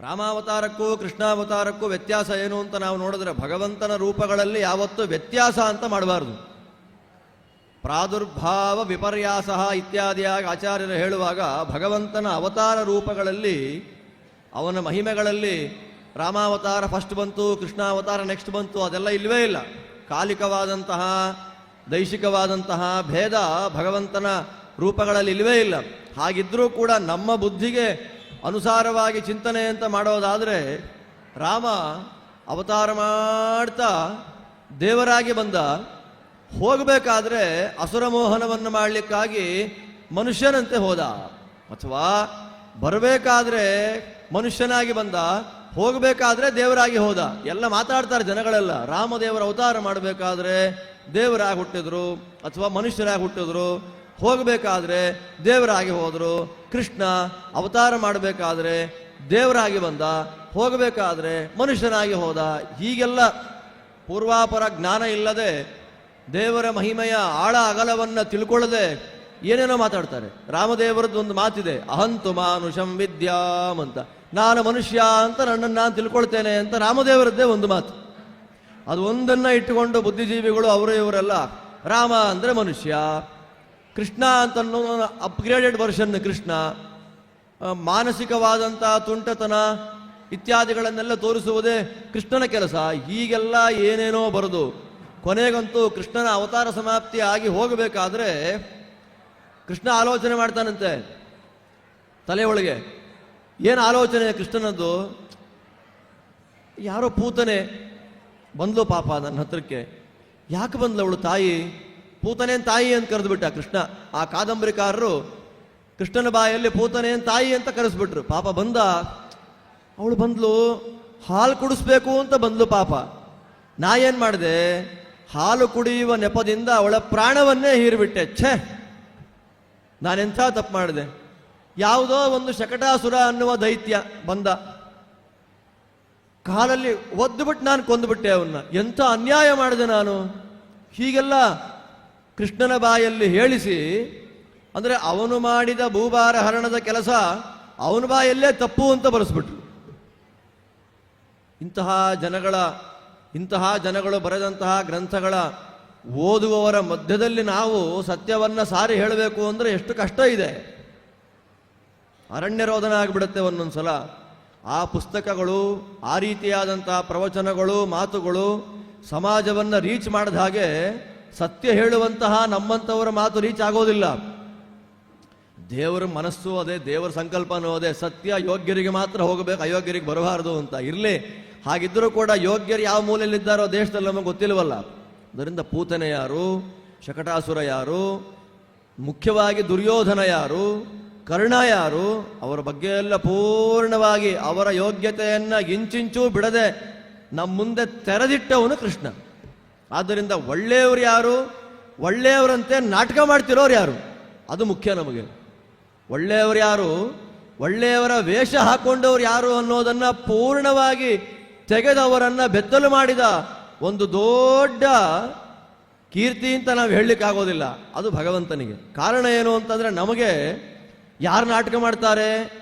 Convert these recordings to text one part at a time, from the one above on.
ರಾಮಾವತಾರಕ್ಕೂ ಕೃಷ್ಣಾವತಾರಕ್ಕೂ ವ್ಯತ್ಯಾಸ ಏನು ಅಂತ ನಾವು ನೋಡಿದ್ರೆ ಭಗವಂತನ ರೂಪಗಳಲ್ಲಿ ಯಾವತ್ತೂ ವ್ಯತ್ಯಾಸ ಅಂತ ಮಾಡಬಾರ್ದು. ಪ್ರಾದುರ್ಭಾವ ವಿಪರ್ಯಾಸ ಇತ್ಯಾದಿಯಾಗಿ ಆಚಾರ್ಯರು ಹೇಳುವಾಗ ಭಗವಂತನ ಅವತಾರ ರೂಪಗಳಲ್ಲಿ, ಅವನ ಮಹಿಮೆಗಳಲ್ಲಿ ರಾಮಾವತಾರ ಫಸ್ಟ್ ಬಂತು, ಕೃಷ್ಣಾವತಾರ ನೆಕ್ಸ್ಟ್ ಬಂತು, ಅದೆಲ್ಲ ಇಲ್ಲವೇ ಇಲ್ಲ. ಕಾಲಿಕವಾದಂತಹ ದೈಶಿಕವಾದಂತಹ ಭೇದ ಭಗವಂತನ ರೂಪಗಳಲ್ಲಿ ಇಲ್ಲವೇ ಇಲ್ಲ. ಹಾಗಿದ್ರೂ ಕೂಡ ನಮ್ಮ ಬುದ್ಧಿಗೆ ಅನುಸಾರವಾಗಿ ಚಿಂತನೆ ಅಂತ ಮಾಡೋದಾದರೆ ರಾಮ ಅವತಾರ ಮಾಡ್ತಾ ದೇವರಾಗಿ ಬಂದ. ಹೋಗಬೇಕಾದ್ರೆ ಅಸುರ ಮೋಹನವನ್ನು ಮಾಡಲಿಕ್ಕಾಗಿ ಮನುಷ್ಯನಂತೆ ಹೋದ. ಅಥವಾ ಬರಬೇಕಾದ್ರೆ ಮನುಷ್ಯನಾಗಿ ಬಂದ, ಹೋಗಬೇಕಾದ್ರೆ ದೇವರಾಗಿ ಹೋದ. ಎಲ್ಲ ಮಾತಾಡ್ತಾರೆ ಜನಗಳೆಲ್ಲ. ರಾಮದೇವರ ಅವತಾರ ಮಾಡಬೇಕಾದ್ರೆ ದೇವರಾಗಿ ಹುಟ್ಟಿದ್ರು, ಅಥವಾ ಮನುಷ್ಯರಾಗಿ ಹುಟ್ಟಿದ್ರು. ಹೋಗಬೇಕಾದ್ರೆ ದೇವರಾಗಿ ಹೋದರು, ಕೃಷ್ಣ ಅವತಾರ ಮಾಡಬೇಕಾದ್ರೆ ದೇವರಾಗಿ ಬಂದ, ಹೋಗಬೇಕಾದ್ರೆ ಮನುಷ್ಯನಾಗಿ ಹೋದ. ಹೀಗೆಲ್ಲ ಪೂರ್ವಾಪರ ಜ್ಞಾನ ಇಲ್ಲದೆ ದೇವರ ಮಹಿಮೆಯ ಆಳ ಅಗಲವನ್ನು ತಿಳ್ಕೊಳ್ಳದೆ ಏನೇನೋ ಮಾತಾಡ್ತಾರೆ. ರಾಮದೇವರದ್ದು ಒಂದು ಮಾತಿದೆ, ಅಹಂತು ಮಾನುಷಂ ವಿದ್ಯಾಮ್ ಅಂತ. ನಾನು ಮನುಷ್ಯ ಅಂತ ನನ್ನನ್ನು ನಾನು ತಿಳ್ಕೊಳ್ತೇನೆ ಅಂತ ರಾಮದೇವರದ್ದೇ ಒಂದು ಮಾತು. ಅದು ಒಂದನ್ನು ಇಟ್ಟುಕೊಂಡು ಬುದ್ಧಿಜೀವಿಗಳು ಅವರು ಇವರೆಲ್ಲ, ರಾಮ ಅಂದರೆ ಮನುಷ್ಯ. ಕೃಷ್ಣ ಅಂತ ಅಪ್ಗ್ರೇಡೆಡ್ ವರ್ಷನ್ ಕೃಷ್ಣ ಮಾನಸಿಕವಾದಂಥ ತುಂಟತನ ಇತ್ಯಾದಿಗಳನ್ನೆಲ್ಲ ತೋರಿಸುವುದೇ ಕೃಷ್ಣನ ಕೆಲಸ. ಹೀಗೆಲ್ಲ ಏನೇನೋ ಬರೆದು ಕೊನೆಗಂತೂ ಕೃಷ್ಣನ ಅವತಾರ ಸಮಾಪ್ತಿ ಆಗಿ ಹೋಗಬೇಕಾದ್ರೆ ಕೃಷ್ಣ ಆಲೋಚನೆ ಮಾಡ್ತಾನಂತೆ ತಲೆ ಒಳಗೆ. ಏನು ಆಲೋಚನೆ ಕೃಷ್ಣನದ್ದು? ಯಾರೋ ಪೂತನೆ ಬಂದ್ಲು ಪಾಪ ನನ್ನ ಹತ್ರಕ್ಕೆ. ಯಾಕೆ ಬಂದ್ಲು ಅವಳು ತಾಯಿ? ಪೂತನೇನ್ ತಾಯಿ ಅಂತ ಕರೆದ್ಬಿಟ್ಟ ಕೃಷ್ಣ. ಆ ಕಾದಂಬರಿಕಾರರು ಕೃಷ್ಣನ ಬಾಯಲ್ಲಿ ಪೂತನೇನ್ ತಾಯಿ ಅಂತ ಕರೆಸ್ಬಿಟ್ರು. ಪಾಪ ಬಂದ, ಅವಳು ಬಂದ್ಲು, ಹಾಲು ಕುಡಿಸ್ಬೇಕು ಅಂತ ಬಂದ್ಲು ಪಾಪ. ನಾ ಏನ್ ಮಾಡಿದೆ, ಹಾಲು ಕುಡಿಯುವ ನೆಪದಿಂದ ಅವಳ ಪ್ರಾಣವನ್ನೇ ಹೀರಿಬಿಟ್ಟೆ. ಛೇ! ನಾನೆಂಥ ತಪ್ಪು ಮಾಡಿದೆ? ಯಾವುದೋ ಒಂದು ಶಕಟಾಸುರ ಅನ್ನುವ ದೈತ್ಯ ಬಂದ. ಕಾಲಲ್ಲಿ ಒದ್ದುಬಿಟ್ಟು ನಾನು ಕೊಂದುಬಿಟ್ಟೆ ಅವನ್ನ. ಎಂಥ ಅನ್ಯಾಯ ಮಾಡಿದೆ ನಾನು? ಹೀಗೆಲ್ಲ ಕೃಷ್ಣನ ಬಾಯಲ್ಲಿ ಹೇಳಿಸಿ, ಅಂದರೆ ಅವನು ಮಾಡಿದ ಭೂಭಾರ ಹರಣದ ಕೆಲಸ ಅವನ ಬಾಯಲ್ಲೇ ತಪ್ಪು ಅಂತ ಬರೆಸ್ಬಿಟ್ರು. ಇಂತಹ ಜನಗಳ, ಇಂತಹ ಜನಗಳು ಬರೆದಂತಹ ಗ್ರಂಥಗಳ ಓದುವವರ ಮಧ್ಯದಲ್ಲಿ ನಾವು ಸತ್ಯವನ್ನು ಸಾರಿ ಹೇಳಬೇಕು ಅಂದರೆ ಎಷ್ಟು ಕಷ್ಟ ಇದೆ. ಅರಣ್ಯರೋಧನ ಆಗಿಬಿಡುತ್ತೆ ಒಂದೊಂದ್ಸಲ. ಆ ಪುಸ್ತಕಗಳು, ಆ ರೀತಿಯಾದಂತಹ ಪ್ರವಚನಗಳು, ಮಾತುಗಳು ಸಮಾಜವನ್ನು ರೀಚ್ ಮಾಡಿದ ಹಾಗೆ ಸತ್ಯ ಹೇಳುವಂತಹ ನಮ್ಮಂಥವರ ಮಾತು ರೀಚ್ ಆಗೋದಿಲ್ಲ. ದೇವರ ಮನಸ್ಸು ಅದೇ, ದೇವರ ಸಂಕಲ್ಪನೂ ಅದೇ. ಸತ್ಯ ಯೋಗ್ಯರಿಗೆ ಮಾತ್ರ ಹೋಗಬೇಕು, ಅಯೋಗ್ಯರಿಗೆ ಬರಬಾರದು ಅಂತ. ಇರಲಿ ಹಾಗಿದ್ದರೂ ಕೂಡ ಯೋಗ್ಯರು ಯಾವ ಮೂಲೆಯಲ್ಲಿದ್ದಾರೋ ದೇಶದಲ್ಲಿ ನಮಗೆ ಗೊತ್ತಿಲ್ವಲ್ಲ. ಅದರಿಂದ ಪೂತನೆ ಯಾರು? ಶಕಟಾಸುರ ಯಾರು? ಮುಖ್ಯವಾಗಿ ದುರ್ಯೋಧನ ಯಾರು? ಕರ್ಣ ಯಾರು? ಅವರ ಬಗ್ಗೆ ಎಲ್ಲ ಪೂರ್ಣವಾಗಿ ಅವರ ಯೋಗ್ಯತೆಯನ್ನು ಇಂಚಿಂಚೂ ಬಿಡದೆ ನಮ್ಮ ಮುಂದೆ ತೆರೆದಿಟ್ಟವನು ಕೃಷ್ಣ. ಆದ್ದರಿಂದ ಒಳ್ಳೆಯವರು ಯಾರು? ಒಳ್ಳೆಯವರಂತೆ ನಾಟಕ ಮಾಡ್ತಿರೋರು ಯಾರು? ಅದು ಮುಖ್ಯ ನಮಗೆ. ಒಳ್ಳೆಯವರು ಯಾರು? ಒಳ್ಳೆಯವರ ವೇಷ ಹಾಕೊಂಡವರು ಯಾರು ಅನ್ನೋದನ್ನ ಪೂರ್ಣವಾಗಿ ತೆಗೆದವರನ್ನ ಬೆತ್ತಲು ಮಾಡಿದ ಒಂದು ದೊಡ್ಡ ಕೀರ್ತಿ ಅಂತ ನಾವು ಹೇಳಲಿಕ್ಕಾಗೋದಿಲ್ಲ ಅದು ಭಗವಂತನಿಗೆ. ಕಾರಣ ಏನು ಅಂತಂದ್ರೆ ನಮಗೆ ಯಾರು ನಾಟಕ ಮಾಡ್ತಾರೆ?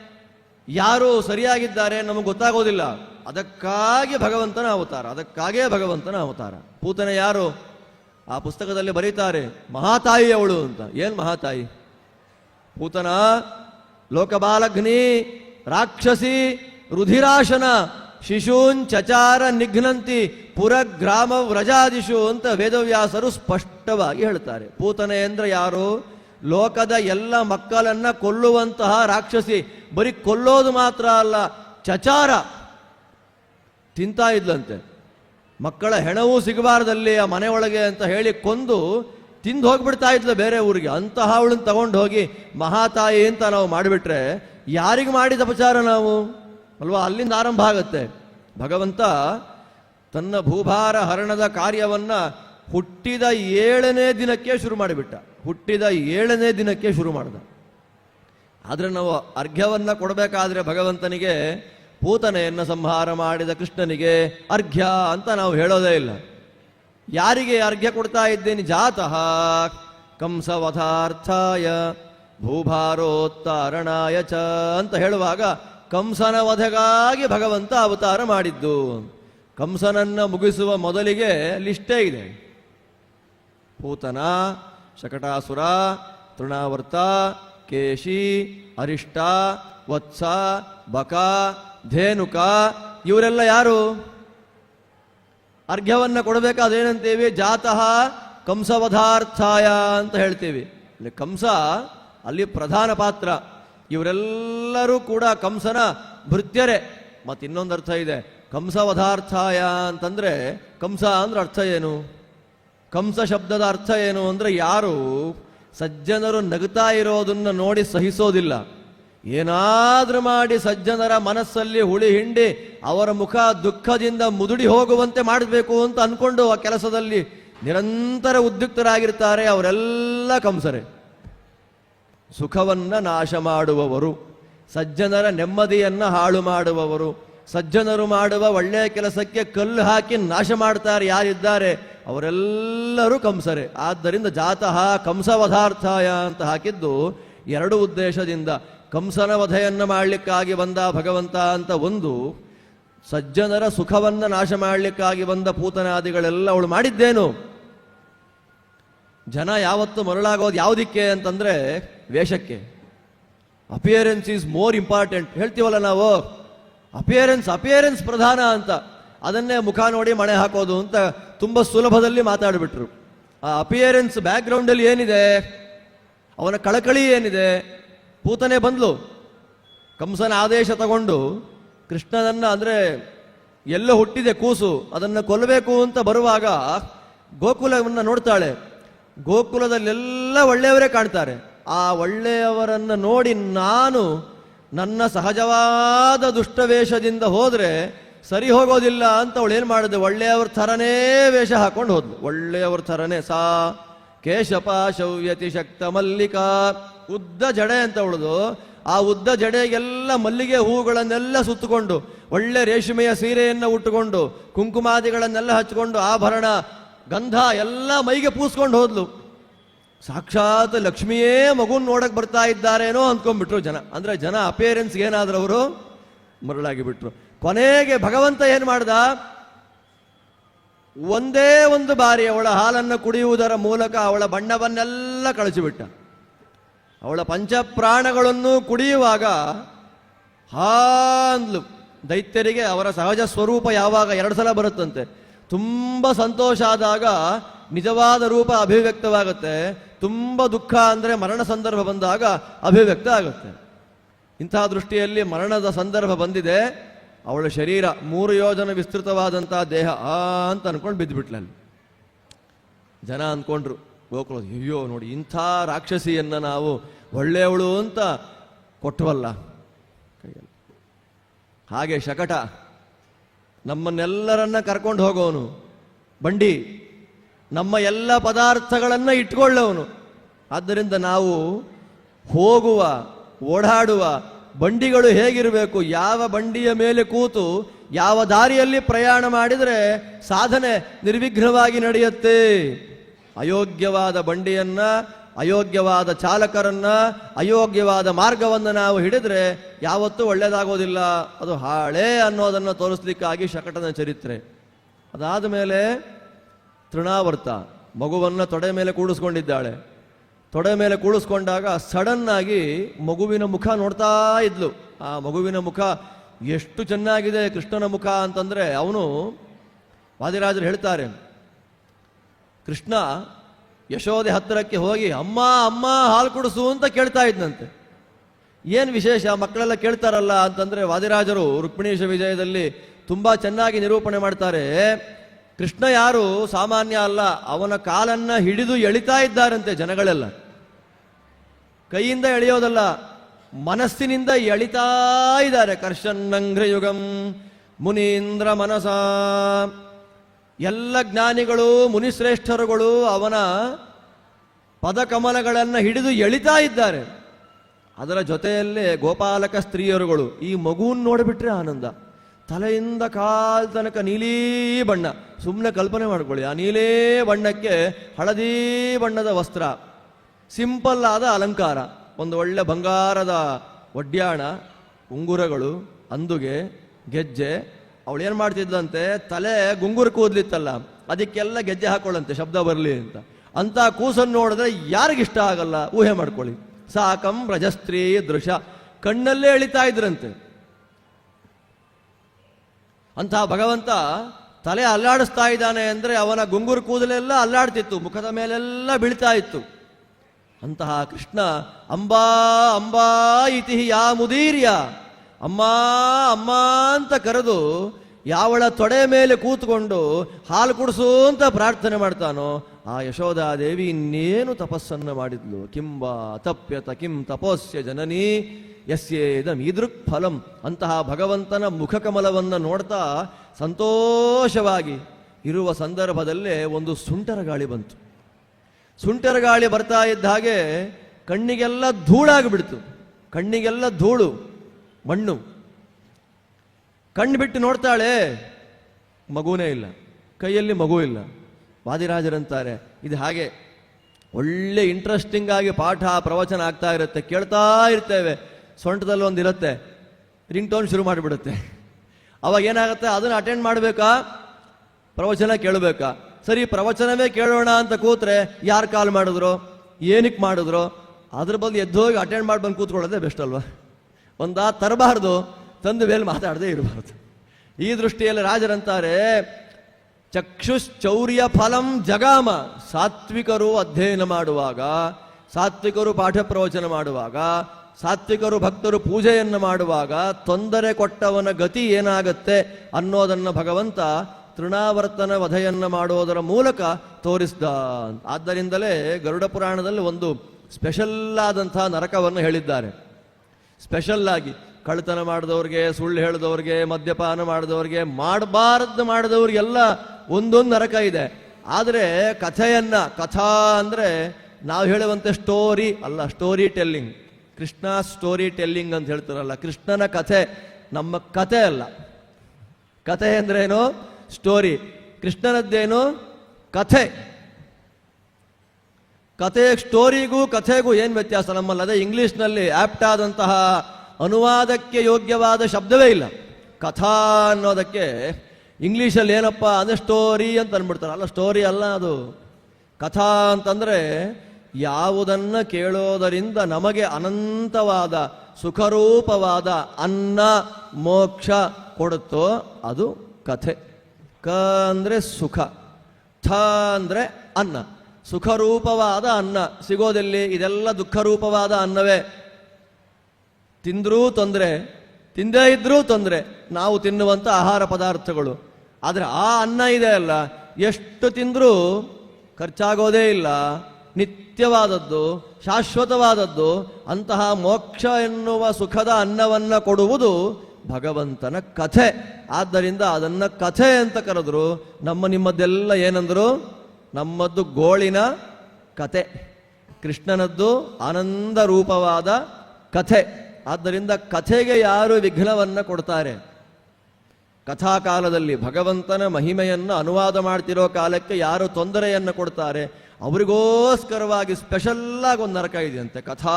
ಯಾರು ಸರಿಯಾಗಿದ್ದಾರೆ ನಮಗೆ ಗೊತ್ತಾಗೋದಿಲ್ಲ. ಅದಕ್ಕಾಗಿ ಭಗವಂತನ ಅವತಾರ, ಅದಕ್ಕಾಗೇ ಭಗವಂತನ ಅವತಾರ. ಪೂತನ ಯಾರು? ಆ ಪುಸ್ತಕದಲ್ಲಿ ಬರೀತಾರೆ, ಮಹಾತಾಯಿ ಅವಳು ಅಂತ. ಏನ್ ಮಹಾತಾಯಿ? ಪೂತನ ಲೋಕಬಾಲಗ್ನಿ ರಾಕ್ಷಸಿ, ರುಧಿರಾಶನ, ಶಿಶೂನ್ ಚಚಾರ ನಿಘ್ನಂತಿ, ಪುರಗ್ರಾಮ ವ್ರಜಾದಿಶು ಅಂತ ವೇದವ್ಯಾಸರು ಸ್ಪಷ್ಟವಾಗಿ ಹೇಳ್ತಾರೆ. ಪೂತನ ಅಂದ್ರೆ ಯಾರು? ಲೋಕದ ಎಲ್ಲ ಮಕ್ಕಳನ್ನ ಕೊಲ್ಲುವಂತಹ ರಾಕ್ಷಸಿ. ಬರೀ ಕೊಲ್ಲೋದು ಮಾತ್ರ ಅಲ್ಲ, ಚಚಾರ. ತಿಂತಾ ಇದ್ಲಂತೆ. ಮಕ್ಕಳ ಹೆಣವೂ ಸಿಗಬಾರ್ದಲ್ಲಿ ಆ ಮನೆಯೊಳಗೆ ಅಂತ ಹೇಳಿ ಕೊಂದು ತಿಂದು ಹೋಗ್ಬಿಡ್ತಾ ಇದ್ಲ ಬೇರೆ ಊರಿಗೆ. ಅಂತಹ ಅವಳನ್ನು ತಗೊಂಡು ಹೋಗಿ ಮಹಾತಾಯಿ ಅಂತ ನಾವು ಮಾಡಿಬಿಟ್ರೆ ಯಾರಿಗೆ ಮಾಡಿದ ಅಪಚಾರ ನಾವು? ಅಲ್ವಾ? ಅಲ್ಲಿಂದ ಆರಂಭ ಆಗುತ್ತೆ. ಭಗವಂತ ತನ್ನ ಭೂಭಾರ ಹರಣದ ಕಾರ್ಯವನ್ನ ಹುಟ್ಟಿದ ಏಳನೇ ದಿನಕ್ಕೆ ಶುರು ಮಾಡಿಬಿಟ್ಟ. ಹುಟ್ಟಿದ ಏಳನೇ ದಿನಕ್ಕೆ ಶುರು ಮಾಡಿದ. ಆದರೆ ನಾವು ಅರ್ಘ್ಯವನ್ನು ಕೊಡಬೇಕಾದ್ರೆ ಭಗವಂತನಿಗೆ ಪೂತನೆಯನ್ನ ಸಂಹಾರ ಮಾಡಿದ ಕೃಷ್ಣನಿಗೆ ಅರ್ಘ್ಯ ಅಂತ ನಾವು ಹೇಳೋದೇ ಇಲ್ಲ. ಯಾರಿಗೆ ಅರ್ಘ್ಯ ಕೊಡ್ತಾ ಇದ್ದೇನೆ? ಜಾತಃ ಕಂಸವಧಾರ್ಥಾಯ, ಭೂಭಾರೋತ್ತಾರಣಾಯ ಚ ಅಂತ ಹೇಳುವಾಗ ಕಂಸನ ವಧೆಗಾಗಿ ಭಗವಂತ ಅವತಾರ ಮಾಡಿದ್ದು. ಕಂಸನನ್ನು ಮುಗಿಸುವ ಮೊದಲಿಗೆ ಲಿಸ್ಟೇ ಇದೆ. ಪೂತನ, ಶಕಟಾಸುರ, ತೃಣಾವರ್ತ, ಕೇಶಿ, ಅರಿಷ್ಟ, ವತ್ಸ, ಬಕ ಧೇನುಕ, ಇವರೆಲ್ಲ ಯಾರು? ಅರ್ಘ್ಯವನ್ನು ಕೊಡಬೇಕಾದೇನಂತೀವಿ? ಜಾತಃ ಕಂಸವಧಾರ್ಥಾಯ ಅಂತ ಹೇಳ್ತೀವಿ. ಇಲ್ಲಿ ಕಂಸ ಅಲ್ಲಿ ಪ್ರಧಾನ ಪಾತ್ರ. ಇವರೆಲ್ಲರೂ ಕೂಡ ಕಂಸನ ಭೃತ್ಯರೇ. ಮತ್ತೆ ಇನ್ನೊಂದು ಅರ್ಥ ಇದೆ. ಕಂಸವಧಾರ್ಥಾಯ ಅಂತಂದ್ರೆ ಕಂಸ ಅಂದ್ರೆ ಅರ್ಥ ಏನು? ಕಂಸ ಶಬ್ದದ ಅರ್ಥ ಏನು ಅಂದ್ರೆ ಯಾರು ಸಜ್ಜನರು ನಗುತ್ತಾ ಇರೋದನ್ನ ನೋಡಿ ಸಹಿಸೋದಿಲ್ಲ. ಏನಾದ್ರೂ ಮಾಡಿ ಸಜ್ಜನರ ಮನಸ್ಸಲ್ಲಿ ಹುಳಿ ಹಿಂಡಿ ಅವರ ಮುಖ ದುಃಖದಿಂದ ಮುದುಡಿ ಹೋಗುವಂತೆ ಮಾಡಬೇಕು ಅಂತ ಅಂದ್ಕೊಂಡು ಆ ಕೆಲಸದಲ್ಲಿ ನಿರಂತರ ಉದ್ಯುಕ್ತರಾಗಿರ್ತಾರೆ ಅವರೆಲ್ಲ ಕಂಸರೆ. ಸುಖವನ್ನ ನಾಶ ಮಾಡುವವರು, ಸಜ್ಜನರ ನೆಮ್ಮದಿಯನ್ನ ಹಾಳು ಮಾಡುವವರು, ಸಜ್ಜನರು ಮಾಡುವ ಒಳ್ಳೆಯ ಕೆಲಸಕ್ಕೆ ಕಲ್ಲು ಹಾಕಿ ನಾಶ ಮಾಡ್ತಾರೆ ಯಾರಿದ್ದಾರೆ ಅವರೆಲ್ಲರೂ ಕಂಸರೆ. ಆದ್ದರಿಂದ ಜಾತಃ ಕಂಸವಧಾರ್ಥಾಯ ಅಂತ ಹಾಕಿದ್ದು ಎರಡು ಉದ್ದೇಶದಿಂದ. ಕಂಸನ ವಧೆಯನ್ನು ಮಾಡಲಿಕ್ಕಾಗಿ ಬಂದ ಭಗವಂತ ಅಂತ ಒಂದು ಸಜ್ಜನರ ಸುಖವನ್ನು ನಾಶ ಮಾಡಲಿಕ್ಕಾಗಿ ಬಂದ ಪೂತನಾದಿಗಳೆಲ್ಲ ಅವಳು ಮಾಡಿದ್ದೇನು? ಜನ ಯಾವತ್ತು ಮರಳಾಗೋದು ಯಾವುದಕ್ಕೆ ಅಂತಂದರೆ ವೇಷಕ್ಕೆ. ಅಪಿಯರೆನ್ಸ್ ಈಸ್ ಮೋರ್ ಇಂಪಾರ್ಟೆಂಟ್ ಹೇಳ್ತೀವಲ್ಲ ನಾವು? ಅಪಿಯರೆನ್ಸ್ ಅಪಿಯರೆನ್ಸ್ ಪ್ರಧಾನ ಅಂತ. ಅದನ್ನೇ ಮುಖ ನೋಡಿ ಮಣೆ ಹಾಕೋದು ಅಂತ ತುಂಬ ಸುಲಭದಲ್ಲಿ ಮಾತಾಡಿಬಿಟ್ರು. ಆ ಅಪಿಯರೆನ್ಸ್ ಬ್ಯಾಕ್ಗ್ರೌಂಡಲ್ಲಿ ಏನಿದೆ? ಅವನ ಕಳಕಳಿ ಏನಿದೆ? ಪೂತನೆ ಬಂದ್ಲು. ಕಂಸನ ಆದೇಶ ತಗೊಂಡು ಕೃಷ್ಣನನ್ನ ಅಂದ್ರೆ ಎಲ್ಲೋ ಹುಟ್ಟಿದೆ ಕೂಸು, ಅದನ್ನು ಕೊಲ್ಲಬೇಕು ಅಂತ ಬರುವಾಗ ಗೋಕುಲವನ್ನು ನೋಡ್ತಾಳೆ. ಗೋಕುಲದಲ್ಲೆಲ್ಲ ಒಳ್ಳೆಯವರೇ ಕಾಣ್ತಾರೆ. ಆ ಒಳ್ಳೆಯವರನ್ನ ನೋಡಿ ನಾನು ನನ್ನ ಸಹಜವಾದ ದುಷ್ಟವೇಷದಿಂದ ಹೋದರೆ ಸರಿ ಹೋಗೋದಿಲ್ಲ ಅಂತ ಅವಳು ಏನು ಮಾಡಿದೆ? ಒಳ್ಳೆಯವ್ರ ಥರನೇ ವೇಷ ಹಾಕೊಂಡು ಹೋದ್ಲು. ಒಳ್ಳೆಯವ್ರ ಥರನೇ ಸಾ ಕೇಶಪಾಶವ್ಯತಿ ಶಕ್ತ ಮಲ್ಲಿಕಾ. ಉದ್ದ ಜಡೆ ಅಂತ ಉಳಿದು, ಆ ಉದ್ದ ಜಡೆಗೆಲ್ಲ ಮಲ್ಲಿಗೆ ಹೂಗಳನ್ನೆಲ್ಲ ಸುತ್ತಕೊಂಡು, ಒಳ್ಳೆ ರೇಷ್ಮೆಯ ಸೀರೆಯನ್ನು ಉಟ್ಟುಕೊಂಡು, ಕುಂಕುಮಾದಿಗಳನ್ನೆಲ್ಲ ಹಚ್ಕೊಂಡು, ಆಭರಣ, ಗಂಧ ಎಲ್ಲ ಮೈಗೆ ಪೂಸ್ಕೊಂಡು ಹೋದ್ಲು. ಸಾಕ್ಷಾತ್ ಲಕ್ಷ್ಮಿಯೇ ಮಗುನ್ ನೋಡಕ್ ಬರ್ತಾ ಇದ್ದಾರೇನೋ ಅಂದ್ಕೊಂಡ್ಬಿಟ್ರು ಜನ. ಅಂದ್ರೆ ಜನ ಅಪಿಯರೆನ್ಸ್ ಏನಾದ್ರೂ ಅವರು ಮರಳಾಗಿ ಬಿಟ್ರು ಕೊನೆಗೆ ಭಗವಂತ ಏನು ಮಾಡ್ದ? ಒಂದೇ ಒಂದು ಬಾರಿ ಅವಳ ಹಾಲನ್ನು ಕುಡಿಯುವುದರ ಮೂಲಕ ಅವಳ ಬಣ್ಣವನ್ನೆಲ್ಲ ಕಳಿಸಿಬಿಟ್ಟ ಅವಳ ಪಂಚಪ್ರಾಣಗಳನ್ನು ಕುಡಿಯುವಾಗ ಹಾಂದ್ಲು. ದೈತ್ಯರಿಗೆ ಅವರ ಸಹಜ ಸ್ವರೂಪ ಯಾವಾಗ ಎರಡು ಸಲ ಬರುತ್ತಂತೆ. ತುಂಬ ಸಂತೋಷ ಆದಾಗ ನಿಜವಾದ ರೂಪ ಅಭಿವ್ಯಕ್ತವಾಗುತ್ತೆ. ತುಂಬ ದುಃಖ ಅಂದರೆ ಮರಣ ಸಂದರ್ಭ ಬಂದಾಗ ಅಭಿವ್ಯಕ್ತ ಆಗುತ್ತೆ. ಇಂತಹ ದೃಷ್ಟಿಯಲ್ಲಿ ಮರಣದ ಸಂದರ್ಭ ಬಂದಿದೆ. ಅವಳ ಶರೀರ ಮೂರು ಯೋಜನೆ ವಿಸ್ತೃತವಾದಂಥ ದೇಹ ಆ ಅಂತ ಅನ್ಕೊಂಡು ಬಿದ್ದುಬಿಟ್ಲಲ್ಲಿ ಜನ ಅಂದ್ಕೊಂಡ್ರು ಗೋಕುಲ ಅಯ್ಯೋ ನೋಡಿ ಇಂಥ ರಾಕ್ಷಸಿಯನ್ನು ನಾವು ಒಳ್ಳೆಯವಳು ಅಂತ ಕೊಟ್ಟವಲ್ಲ ಹಾಗೆ ಶಕಟ, ನಮ್ಮನ್ನೆಲ್ಲರನ್ನ ಕರ್ಕೊಂಡು ಹೋಗೋನು, ಬಂಡಿ, ನಮ್ಮ ಎಲ್ಲ ಪದಾರ್ಥಗಳನ್ನು ಇಟ್ಕೊಳ್ಳೋನು. ಆದ್ದರಿಂದ ನಾವು ಹೋಗುವ, ಓಡಾಡುವ ಬಂಡಿಗಳು ಹೇಗಿರಬೇಕು? ಯಾವ ಬಂಡಿಯ ಮೇಲೆ ಕೂತು, ಯಾವ ದಾರಿಯಲ್ಲಿ ಪ್ರಯಾಣ ಮಾಡಿದರೆ ಸಾಧನೆ ನಿರ್ವಿಘ್ನವಾಗಿ ನಡೆಯುತ್ತೆ? ಅಯೋಗ್ಯವಾದ ಬಂಡಿಯನ್ನ, ಅಯೋಗ್ಯವಾದ ಚಾಲಕರನ್ನ, ಅಯೋಗ್ಯವಾದ ಮಾರ್ಗವನ್ನು ನಾವು ಹಿಡಿದ್ರೆ ಯಾವತ್ತೂ ಒಳ್ಳೆಯದಾಗೋದಿಲ್ಲ ಅದು ಹಾಳೆ ಅನ್ನೋದನ್ನು ತೋರಿಸ್ಲಿಕ್ಕಾಗಿ ಶಕಟನ ಚರಿತ್ರೆ. ಅದಾದ ಮೇಲೆ ತೃಣಾವರ್ತ, ಮಗುವನ್ನು ತೊಡೆ ಮೇಲೆ ಕೂಡಿಸ್ಕೊಂಡಿದ್ದಾಳೆ. ತೊಡೆ ಮೇಲೆ ಕೂಡಿಸ್ಕೊಂಡಾಗ ಸಡನ್ ಆಗಿ ಮಗುವಿನ ಮುಖ ನೋಡ್ತಾ ಇದ್ಲು. ಆ ಮಗುವಿನ ಮುಖ ಎಷ್ಟು ಚೆನ್ನಾಗಿದೆ ಕೃಷ್ಣನ ಮುಖ ಅಂತಂದ್ರೆ ಅವನು ವಾದಿರಾಜರು ಹೇಳ್ತಾರೆ, ಕೃಷ್ಣ ಯಶೋದೆ ಹತ್ತಿರಕ್ಕೆ ಹೋಗಿ, ಅಮ್ಮ ಅಮ್ಮ, ಹಾಲು ಕುಡಿಸು ಅಂತ ಕೇಳ್ತಾ ಇದ್ನಂತೆ. ಏನು ವಿಶೇಷ, ಮಕ್ಕಳೆಲ್ಲ ಕೇಳ್ತಾರಲ್ಲ? ಅಂತಂದ್ರೆ ವಾದಿರಾಜರು ರುಕ್ಮಿಣೀಶ ವಿಜಯದಲ್ಲಿ ತುಂಬಾ ಚೆನ್ನಾಗಿ ನಿರೂಪಣೆ ಮಾಡ್ತಾರೆ. ಕೃಷ್ಣ ಯಾರು ಸಾಮಾನ್ಯ ಅಲ್ಲ, ಅವನ ಕಾಲನ್ನ ಹಿಡಿದು ಎಳಿತಾ ಇದ್ದಾರಂತೆ ಜನಗಳೆಲ್ಲ. ಕೈಯಿಂದ ಎಳೆಯೋದಲ್ಲ, ಮನಸ್ಸಿನಿಂದ ಎಳಿತಾ ಇದ್ದಾರೆ. ಕರ್ಷನ್ನಂಘ್ರಯುಗಂ ಮುನೀಂದ್ರ ಮನಸ. ಎಲ್ಲ ಜ್ಞಾನಿಗಳು, ಮುನಿಶ್ರೇಷ್ಠರುಗಳು ಅವನ ಪದಕಮಲಗಳನ್ನು ಹಿಡಿದು ಎಳಿತಾ ಇದ್ದಾರೆ. ಅದರ ಜೊತೆಯಲ್ಲೇ ಗೋಪಾಲಕ ಸ್ತ್ರೀಯರುಗಳು, ಈ ಮಗುವನ್ನು ನೋಡಿಬಿಟ್ರೆ ಆನಂದ. ತಲೆಯಿಂದ ಕಾಲ್ ತನಕ ನೀಲಿ ಬಣ್ಣ. ಸುಮ್ಮನೆ ಕಲ್ಪನೆ ಮಾಡ್ಕೊಳ್ಳಿ. ಆ ನೀಲೇ ಬಣ್ಣಕ್ಕೆ ಹಳದಿ ಬಣ್ಣದ ವಸ್ತ್ರ. ಸಿಂಪಲ್ ಆದ ಅಲಂಕಾರ. ಒಂದು ಒಳ್ಳೆ ಬಂಗಾರದ ಒಡ್ಯಾಣ, ಉಂಗುರಗಳು, ಅಂದುಗೆ, ಗೆಜ್ಜೆ. ಅವಳು ಏನು ಮಾಡ್ತಿದ್ದಂತೆ ತಲೆ ಗುಂಗುರು ಕೂದಲಿತ್ತಲ್ಲ. ಅದಕ್ಕೆಲ್ಲ ಗೆಜ್ಜೆ ಹಾಕೊಳ್ಳಂತೆ, ಶಬ್ದ ಬರಲಿ ಅಂತ. ಅಂತ ಕೂಸನ್ನು ನೋಡಿದ್ರೆ ಯಾರಿಗಿಷ್ಟ ಆಗಲ್ಲ? ಊಹೆ ಮಾಡ್ಕೊಳ್ಳಿ. ಸಾಕಂ ರಜಸ್ತ್ರೀ ದೃಶ್ಯ ಕಣ್ಣಲ್ಲೇ ಎಳಿತಾ ಇದ್ರಂತೆ. ಅಂತಹ ಭಗವಂತ ತಲೆ ಅಲ್ಲಾಡಿಸ್ತಾ ಇದ್ದಾನೆ ಅಂದರೆ ಅವನ ಗುಂಗುರು ಕೂದಲೆಲ್ಲ ಅಲ್ಲಾಡ್ತಿತ್ತು, ಮುಖದ ಮೇಲೆಲ್ಲ ಬೀಳ್ತಾ ಇತ್ತು. ಅಂತಹ ಕೃಷ್ಣ, ಅಂಬಾ ಅಂಬಾ ಇತಿ ಯಾ ಮುದೀರ್ಯ? ಅಮ್ಮ ಅಮ್ಮ ಅಂತ ಕರೆದು ಯಾವಳ ತೊಡೆ ಮೇಲೆ ಕೂತ್ಕೊಂಡು ಹಾಲು ಕುಡಿಸು ಅಂತ ಪ್ರಾರ್ಥನೆ ಮಾಡ್ತಾನೋ, ಆ ಯಶೋಧಾದೇವಿ ಇನ್ನೇನು ತಪಸ್ಸನ್ನು ಮಾಡಿದ್ಲು. ಕಿಂಬ ತಪ್ಯತ, ಕಿಂ ತಪೋಸ್ಯ ಜನನಿ ಯಸ್ಯೇದಂ ಇದೃಕ್ ಫಲಂ ಅಂತಹ ಭಗವಂತನ ಮುಖಕಮಲವನ್ನು ನೋಡ್ತಾ ಸಂತೋಷವಾಗಿ ಇರುವ ಸಂದರ್ಭದಲ್ಲೇ ಒಂದು ಸುಂಟರ ಗಾಳಿ ಬಂತು. ಸುಂಟರ ಗಾಳಿ ಬರ್ತಾ ಇದ್ದ ಹಾಗೆ ಕಣ್ಣಿಗೆಲ್ಲ ಧೂಳಾಗಿಬಿಡ್ತು. ಕಣ್ಣಿಗೆಲ್ಲ ಧೂಳು, ಮಣ್ಣು. ಕಣ್ಣು ಬಿಟ್ಟು ನೋಡ್ತಾಳೆ, ಮಗುನೇ ಇಲ್ಲ, ಕೈಯಲ್ಲಿ ಮಗು ಇಲ್ಲ. ವಾದಿರಾಜರಂತಾರೆ, ಇದು ಹಾಗೆ. ಒಳ್ಳೆ ಇಂಟ್ರೆಸ್ಟಿಂಗ್ ಆಗಿ ಪಾಠ, ಪ್ರವಚನ ಆಗ್ತಾ ಇರುತ್ತೆ, ಕೇಳ್ತಾ ಇರ್ತೇವೆ. ಸೊಂಟದಲ್ಲಿ ಒಂದು ಇರುತ್ತೆ. ರಿಂಗ್ ಟೋನ್ ಶುರು ಮಾಡಿಬಿಡುತ್ತೆ. ಅವಾಗ ಏನಾಗುತ್ತೆ? ಅದನ್ನು ಅಟೆಂಡ್ ಮಾಡಬೇಕಾ? ಪ್ರವಚನ ಕೇಳಬೇಕಾ? ಸರಿ, ಪ್ರವಚನವೇ ಕೇಳೋಣ ಅಂತ ಕೂತ್ರೆ ಯಾರು ಕಾಲ್ ಮಾಡಿದ್ರು? ಏನಕ್ಕೆ ಮಾಡಿದ್ರು? ಅದ್ರ ಬದಲು ಎದ್ದೋಗಿ ಅಟೆಂಡ್ ಮಾಡಿ ಬಂದು ಕೂತ್ಕೊಳ್ಳೋದೇ ಬೆಸ್ಟ್ ಅಲ್ವಾ? ಒಂದಾ ತರಬಾರ್ದು, ತಂದು ಮೇಲೆ ಮಾತಾಡದೇ ಇರಬಾರ್ದು. ಈ ದೃಷ್ಟಿಯಲ್ಲಿ ರಾಜರಂತಾರೆ, ಚಕ್ಷುಶ್ಚೌರ್ಯ ಫಲಂ ಜಗಾಮ. ಸಾತ್ವಿಕರು ಅಧ್ಯಯನ ಮಾಡುವಾಗ, ಸಾತ್ವಿಕರು ಪಾಠ ಪ್ರವಚನ ಮಾಡುವಾಗ ಸಾತ್ವಿಕರು ಭಕ್ತರು ಪೂಜೆಯನ್ನು ಮಾಡುವಾಗ ತೊಂದರೆ ಕೊಟ್ಟವನ ಗತಿ ಏನಾಗತ್ತೆ ಅನ್ನೋದನ್ನು ಭಗವಂತ ತೃಣಾವರ್ತನ ವಧೆಯನ್ನು ಮಾಡುವುದರ ಮೂಲಕ ತೋರಿಸ್ದ. ಆದ್ದರಿಂದಲೇ ಗರುಡ ಪುರಾಣದಲ್ಲಿ ಒಂದು ಸ್ಪೆಷಲ್ ಆದಂತಹ ನರಕವನ್ನು ಹೇಳಿದ್ದಾರೆ. ಸ್ಪೆಷಲ್ ಆಗಿ ಕಳ್ತನ ಮಾಡಿದವ್ರಿಗೆ, ಸುಳ್ಳು ಹೇಳಿದವ್ರಿಗೆ, ಮದ್ಯಪಾನ ಮಾಡಿದವ್ರಿಗೆ ಮಾಡಬಾರದ್ದು ಮಾಡಿದವ್ರಿಗೆಲ್ಲ ಒಂದೊಂದು ನರಕ ಇದೆ. ಆದರೆ ಕಥೆಯನ್ನು, ಕಥಾ ಅಂದರೆ ನಾವು ಹೇಳುವಂತೆ ಸ್ಟೋರಿ ಅಲ್ಲ story telling Krishna story telling ಅಂತ ಹೇಳ್ತಾರಲ್ಲ. ಕೃಷ್ಣನ ಕಥೆ ನಮ್ಮ ಕಥೆ ಅಲ್ಲ. ಕಥೆ ಅಂದ್ರೇನು? ಸ್ಟೋರಿ ಕೃಷ್ಣನದ್ದೇನು? ಕಥೆ. ಕಥೆ ಸ್ಟೋರಿಗೂ ಕಥೆಗೂ ಏನು ವ್ಯತ್ಯಾಸ? ನಮ್ಮಲ್ಲಿ ಅದೇ ಇಂಗ್ಲೀಷ್ನಲ್ಲಿ ಆಪ್ಟ್ ಆದಂತಹ ಅನುವಾದಕ್ಕೆ ಯೋಗ್ಯವಾದ ಶಬ್ದವೇ ಇಲ್ಲ. ಕಥಾ ಅನ್ನೋದಕ್ಕೆ ಇಂಗ್ಲೀಷಲ್ಲಿ ಏನಪ್ಪ ಅಂದರೆ ಸ್ಟೋರಿ ಅಂತ ಅಂದ್ಬಿಡ್ತಾರೆ ಅಲ್ಲ ಸ್ಟೋರಿ ಅಲ್ಲ ಅದು. ಕಥಾ ಅಂತಂದ್ರೆ ಯಾವುದನ್ನ ಕೇಳೋದರಿಂದ ನಮಗೆ ಅನಂತವಾದ ಸುಖರೂಪವಾದ ಅನ್ನ ಮೋಕ್ಷ ಕೊಡುತ್ತೋ ಅದು ಕಥೆ. ಕ ಅಂದರೆ ಸುಖ, ಥ ಅಂದರೆ ಅನ್ನ. ಸುಖರೂಪವಾದ ಅನ್ನ ಸಿಗೋದೆಲ್ಲಿ? ಇದೆಲ್ಲ ದುಃಖರೂಪವಾದ ಅನ್ನವೇ. ತಿಂದರೂ ತೊಂದರೆ, ತಿಂದೇ ಇದ್ರೂ ತೊಂದರೆ. ನಾವು ತಿನ್ನುವಂಥ ಆಹಾರ ಪದಾರ್ಥಗಳು. ಆದರೆ ಆ ಅನ್ನ ಇದೆ ಅಲ್ಲ. ಎಷ್ಟು ತಿಂದರೂ ಖರ್ಚಾಗೋದೇ ಇಲ್ಲ. ನಿತ್ಯವಾದದ್ದು, ಶಾಶ್ವತವಾದದ್ದು, ಅಂತಹ ಮೋಕ್ಷ ಎನ್ನುವ ಸುಖದ ಅನ್ನವನ್ನು ಕೊಡುವುದು ಭಗವಂತನ ಕಥೆ. ಆದ್ದರಿಂದ ಅದನ್ನು ಕಥೆ ಅಂತ ಕರೆದ್ರು. ನಮ್ಮ ನಿಮ್ಮದೆಲ್ಲ ಏನಂದ್ರು? ನಮ್ಮದ್ದು ಗೋಳಿನ ಕತೆ ಕೃಷ್ಣನದ್ದು ಆನಂದ ರೂಪವಾದ ಕಥೆ. ಆದ್ದರಿಂದ ಕಥೆಗೆ ಯಾರು ವಿಘ್ನವನ್ನು ಕೊಡ್ತಾರೆ? ಕಥಾಕಾಲದಲ್ಲಿ ಭಗವಂತನ ಮಹಿಮೆಯನ್ನು ಅನುವಾದ ಮಾಡ್ತಿರೋ ಕಾಲಕ್ಕೆ ಯಾರು ತೊಂದರೆಯನ್ನು ಕೊಡ್ತಾರೆ? ಅವರಿಗೋಸ್ಕರವಾಗಿ ಸ್ಪೆಷಲ್ಲಾಗಿ ಒಂದು ನರಕ ಇದೆಯಂತೆ. ಕಥಾ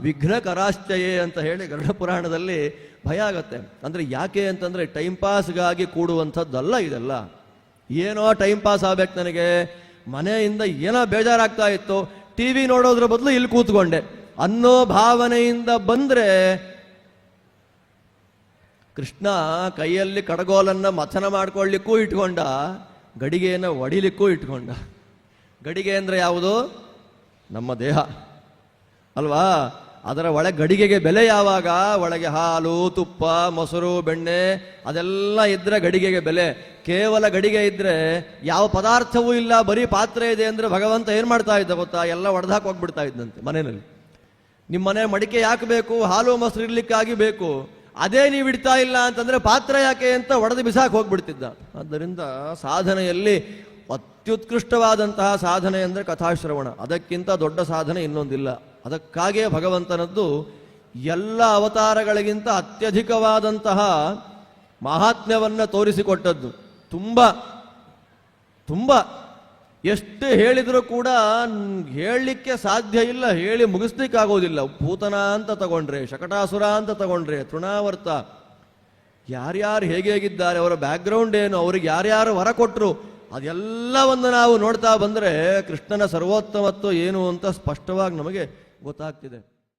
ವಿಘ್ನ ಕರಾಶ್ಚಯೇ ಅಂತ ಹೇಳಿ ಗರುಡ ಪುರಾಣದಲ್ಲಿ ಭಯ ಆಗತ್ತೆ. ಅಂದ್ರೆ ಯಾಕೆ ಅಂತಂದ್ರೆ ಟೈಮ್ ಪಾಸ್ಗಾಗಿ ಕೂಡುವಂಥದ್ದಲ್ಲ ಇದೆಲ್ಲ. ಏನೋ ಟೈಮ್ ಪಾಸ್ ಆಗ್ಬೇಕು ನನಗೆ. ಮನೆಯಿಂದ ಏನೋ ಬೇಜಾರಾಗ್ತಾ ಇತ್ತು. ಟಿ ವಿ ನೋಡೋದ್ರ ಬದಲು ಇಲ್ಲಿ ಕೂತ್ಕೊಂಡೆ. ಅನ್ನೋ ಭಾವನೆಯಿಂದ ಬಂದ್ರೆ ಕೃಷ್ಣ ಕೈಯಲ್ಲಿ ಕಡಗೋಲನ್ನ ಮಥನ ಮಾಡ್ಕೊಳ್ಳಿಕ್ಕೂ ಇಟ್ಕೊಂಡ, ಗಡಿಗೆಯನ್ನು ಒಡಿಲಿಕ್ಕೂ ಇಟ್ಕೊಂಡ. ಗಡಿಗೆ ಅಂದರೆ ಯಾವುದು? ನಮ್ಮ ದೇಹ. ಅಲ್ವಾ? ಅದರ ಒಳ ಗಡಿಗೆಗೆ ಬೆಲೆ ಯಾವಾಗ? ಒಳಗೆ ಹಾಲು, ತುಪ್ಪ, ಮೊಸರು, ಬೆಣ್ಣೆ, ಅದೆಲ್ಲ ಇದ್ರೆ ಗಡಿಗೆಗೆ ಬೆಲೆ. ಕೇವಲ ಗಡಿಗೆ ಇದ್ರೆ ಯಾವ ಪದಾರ್ಥವೂ ಇಲ್ಲ, ಬರೀ ಪಾತ್ರೆ ಇದೆ ಅಂದ್ರೆ ಭಗವಂತ ಏನ್ ಮಾಡ್ತಾ ಇದ್ದ ಗೊತ್ತಾ? ಎಲ್ಲ ಒಡೆದಾಕ್ ಹೋಗ್ಬಿಡ್ತಾ ಇದ್ದಂತೆ ಮನೆಯಲ್ಲಿ. ನಿಮ್ಮ ಮನೆ ಮಡಿಕೆ ಯಾಕೆ ಬೇಕು? ಹಾಲು, ಮೊಸರು ಇರ್ಲಿಕ್ಕಾಗಿ ಬೇಕು. ಅದೇ ನೀವು ಇಡ್ತಾ ಇಲ್ಲ ಅಂತಂದ್ರೆ ಪಾತ್ರ ಯಾಕೆ ಅಂತ ಒಡೆದು ಬಿಸಾಕ್ ಹೋಗ್ಬಿಡ್ತಿದ್ದ. ಆದ್ದರಿಂದ ಸಾಧನೆಯಲ್ಲಿ ಅತ್ಯುತ್ಕೃಷ್ಟವಾದಂತಹ ಸಾಧನೆ ಅಂದರೆ ಕಥಾಶ್ರವಣ. ಅದಕ್ಕಿಂತ ದೊಡ್ಡ ಸಾಧನೆ ಇನ್ನೊಂದಿಲ್ಲ. ಅದಕ್ಕಾಗಿಯೇ ಭಗವಂತನದ್ದು ಎಲ್ಲ ಅವತಾರಗಳಿಗಿಂತ ಅತ್ಯಧಿಕವಾದಂತಹ ಮಹಾತ್ಮ್ಯವನ್ನು ತೋರಿಸಿಕೊಟ್ಟದ್ದು. ತುಂಬ ತುಂಬ. ಎಷ್ಟು ಹೇಳಿದರೂ ಕೂಡ ಹೇಳಲಿಕ್ಕೆ ಸಾಧ್ಯ ಇಲ್ಲ, ಹೇಳಿ ಮುಗಿಸ್ಲಿಕ್ಕಾಗೋದಿಲ್ಲ. ಭೂತನ ಅಂತ ತಗೊಂಡ್ರೆ, ಶಕಟಾಸುರ ಅಂತ ತಗೊಂಡ್ರೆ, ತೃಣಾವರ್ತ, ಯಾರ್ಯಾರು ಹೇಗೆ ಹೇಗಿದ್ದಾರೆ, ಅವರ ಬ್ಯಾಕ್ಗ್ರೌಂಡ್ ಏನು, ಅವ್ರಿಗೆ ಯಾರ್ಯಾರು ಹೊರ ಕೊಟ್ಟರು ಅದೆಲ್ಲವನ್ನು ನಾವು ನೋಡ್ತಾ ಬಂದರೆ ಕೃಷ್ಣನ ಸರ್ವೋತ್ತಮತ್ವ ಏನು ಅಂತ ಸ್ಪಷ್ಟವಾಗಿ ನಮಗೆ ಗೊತ್ತಾಗ್ತಿದೆ.